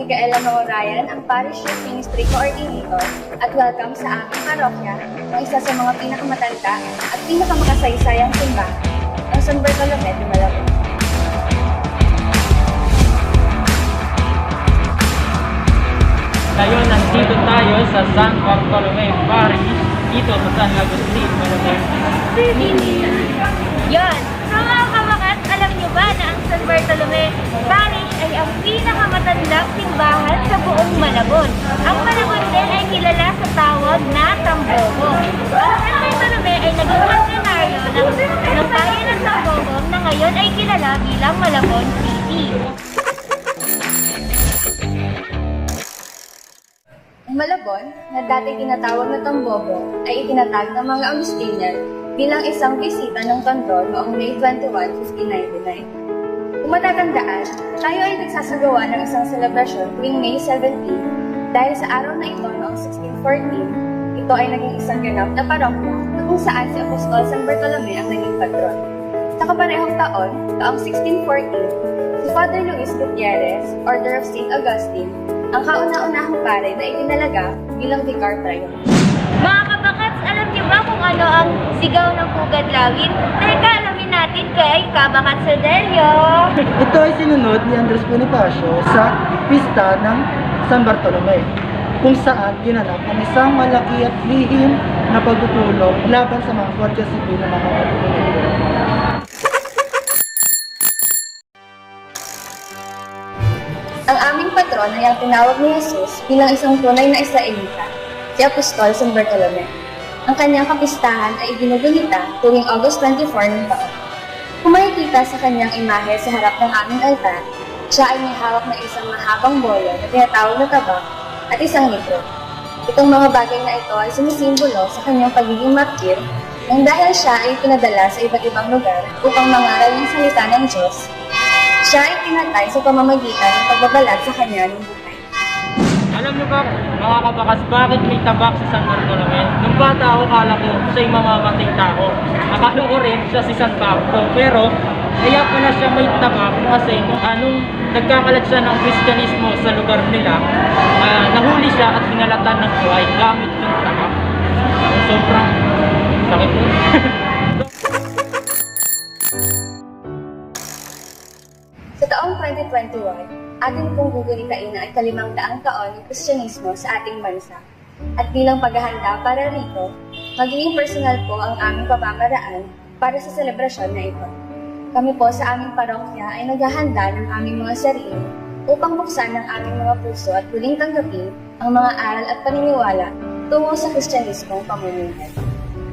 Micaela Maurayan, ang Parish Youth Ministry Coordinator at welcome sa aming parokya ng isa sa mga pinakamatanda at pinakamakasaysayang simbahan, ang San Bartolome de Malabon. Ngayon, nandito tayo sa San Bartolome Parish, dito sa San Agustin, Malabon. Yon! So mga kabakat, alam niyo ba na ang San Bartolome Parish ay ang pinakamatandang simbahan sa buong Malabon. Ang Malabon din ay kilala sa tawag na Tambogo. Ang San Bartolome ay naging ordinaryo ng, ng bayan ng Tambogo na ngayon ay kilala bilang Malabon City. Ang Malabon, na dati tinatawag na Tambogo, ay itinatag ng mga Agustinian bilang isang bisita ng Tondol noong May 21, 1599. Kung matatandaan, tayo ay nagsasagawa ng isang selebrasyon tuwing May 17 dahil sa araw na ito noong 1614, ito ay naging isang ganap na parokya na kung saan si Apostol San Bartolome ang naging patron. Sa kaparehong taon, taong 1614, si Father Luis Gutierrez, Order of St. Augustine, ang kauna-unahang pare na itinalaga bilang vicar prior. Mga kabakats, alam niyo ba kung ano ang sigaw ng pugad lawin? Teka, alamin natin kay Kabakat Sodelio. Ito ay sinunod ni Andres Bonifacio sa pista ng San Bartolome, kung saan ginanap ang isang malaki at lihim na pagpupulong laban sa mga Guardia Civil na mga pagpupulong. Ang aming patron ay ang tinawag ni Jesus bilang isang tunay na Israelita, si Apostol San Bartolome. Ang kanyang kapistahan ay iginugunita tuwing August 24 ng taon. Kung makikita sa kanyang imahe sa harap ng aming altar, siya ay may hawak na isang mahabang bolo na tinatawag na tabak at isang libro. Itong mga bagay na ito ay sumisimbolo sa kanyang pagiging martir nang dahil siya ay pinadala sa iba't ibang lugar upang mangaral ng salita ng Diyos siya ay tinatay sa pamamagitan ng pagbabalat sa kanya ng buhay. Alam niyo ba, mga kabakas, bakit may tabak sa San Bartolome? Bata ako, kala ko siya'y mamamatay tao. Akala ko rin siya si San Pablo. Pero, kaya pala siya may tabak kasi nung anong nagkakalat siya ng Kristyanismo sa lugar nila, ah, nahuli siya at hinalatan ng buhay gamit yung tabak. Sobrang sakit nun. Sa taong 2021, atin pong gugunitain ang ikalimang daang taon ng Kristyanismo sa ating bansa. At bilang paghahanda para rito, magiging personal po ang aming pamamaraan para sa selebrasyon na ito. Kami po sa aming parokya ay naghahanda ng aming mga sarili upang buksan ang aming mga puso at huling tanggapin ang mga aral at paniniwala tungo sa Kristyanismong pamumuhay.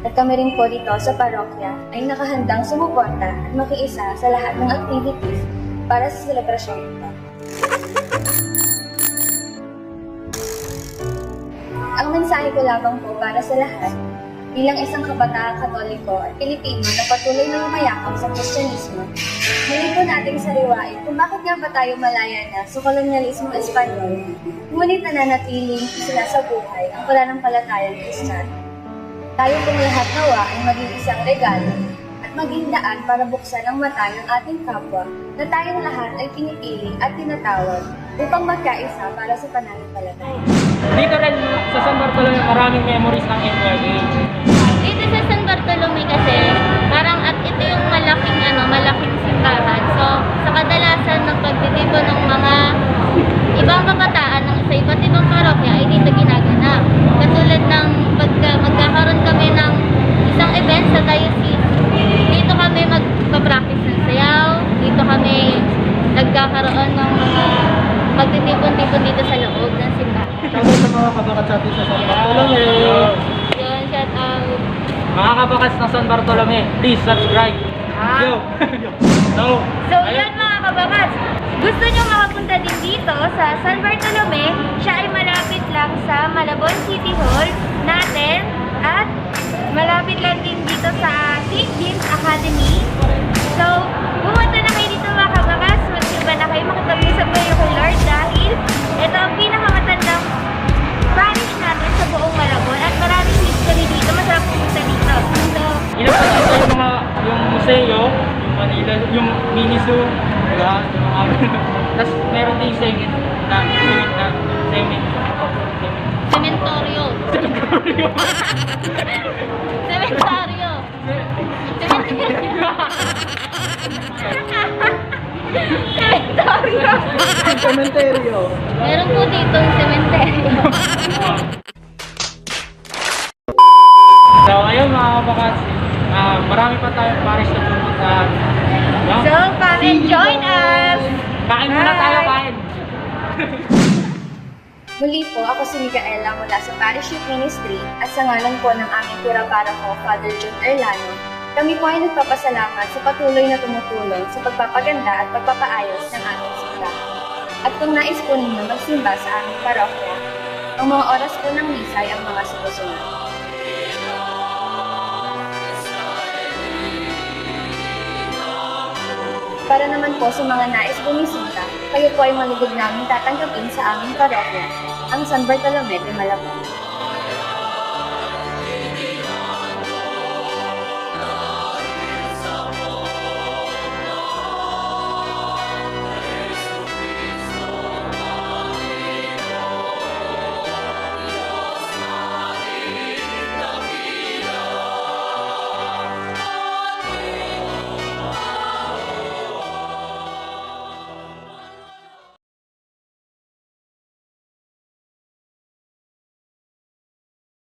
At kami rin po dito sa parokya ay nakahandang sumuporta at makiisa sa lahat ng activities para sa selebrasyon ito. Ang mensahe ko lamang po para sa lahat, bilang isang kabataang katoliko at Pilipino na patuloy na lumayakap sa Kristyanismo, muli po nating sariwain kung bakit nga ba tayo malaya na sa kolonyalismo Espanyol, ngunit nananatiling sinasabuhay ang pananampalatayang Kristiyano. Tayo pong lahat nawa ay maging isang regalo at maging daan para buksan ang mata ng ating kapwa na tayong lahat ay pinipili at tinatawag upang magkaisa para sa pananampalataya. Dito sa San Bartolome, maraming memories ng NYA. Dito sa San Bartolome kasi, parang at ito yung malaking ano, malaking simbahan. So, sa kadalasan ng pagtitipon ng mga ibang kabataan ng sa iba't ibang parokya ay dito ginaganap. Katulad ng pagka, magkakaroon kami ng isang event sa diocese, dito kami magpa-practice ng sayaw, dito kami nagkakaroon ng mga pagtitipon-tipon dito sa loob ng simbahan. Shoutout sa mga kabakat sa atin sa San Bartolome. Yun, shout out. Mga kabakas ng San Bartolome, please subscribe. Ah. Yo! so, So, yun mga kababats. Gusto nyo makapunta din dito sa San Bartolome, siya ay malapit lang sa Malabon City Hall natin at malapit lang din dito sa St. James Academy. Tapos meron din cement na, cement. cement. Cementorio. Cementorio. Cementorio. Cementorio. Cementerio. Meron po dito cementerio. So, ayun mga kabakats, ah, marami pa tayong pares na pupuntahan. Kain muna tayo, kain! Muli po, ako si Micaela mula sa Parish Youth Ministry at sa ngalan po ng aming pura para ko, Father June Erlano, kami po ay nagpapasalamat sa patuloy na tumutulong sa pagpapaganda at pagpapaayos ng aming simbahan. At kung nais po ninyo magsimba sa aming parokya, ang mga oras po ng misa ay ang mga sumusunod. Para naman po sa mga nais bumisita, kayo po ay malugod namin tatanggapin sa aming parokya, ang San Bartolome de Malabon.